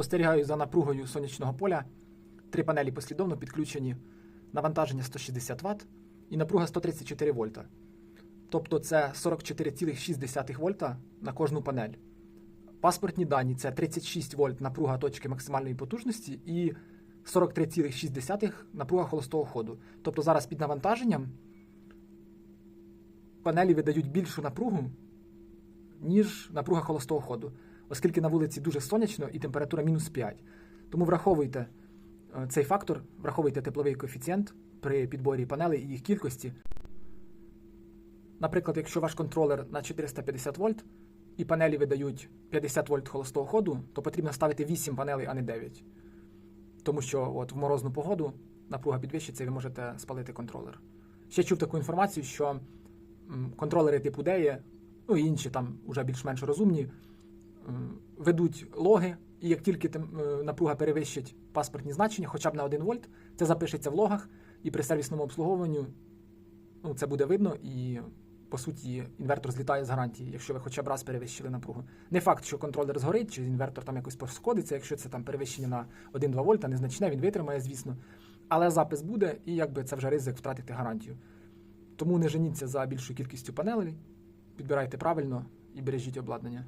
Спостерігаю за напругою сонячного поля. Три панелі послідовно підключені. Навантаження 160 Вт і напруга 134 вольта. Тобто це 44,6 вольта на кожну панель. Паспортні дані це 36 вольт напруга точки максимальної потужності і 43,6 напруга холостого ходу. Тобто зараз під навантаженням панелі видають більшу напругу, ніж напруга холостого ходу, оскільки на вулиці дуже сонячно і температура мінус 5. Тому враховуйте е, цей фактор, враховуйте тепловий коефіцієнт при підборі панелей і їх кількості. Наприклад, якщо ваш контролер на 450 вольт і панелі видають 50 вольт холостого ходу, то потрібно ставити 8 панелей, а не 9. Тому що от в морозну погоду напруга підвищиться ви можете спалити контролер. Ще чув таку інформацію, що контролери типу DEA, ну і інші там уже більш-менш розумні, ведуть логи, і як тільки е, напруга перевищить паспортні значення, хоча б на 1 вольт, це запишеться в логах, і при сервісному обслуговуванню ну, це буде видно, і по суті інвертор злітає з гарантії, якщо ви хоча б раз перевищили напругу. Не факт, що контролер згорить, чи інвертор там якось пошкодиться, якщо це там перевищення на 1-2 вольта, незначне, він витримає, звісно. Але запис буде, і якби це вже ризик втратити гарантію. Тому не женіться за більшою кількістю панелей, підбирайте правильно і бережіть обладнання.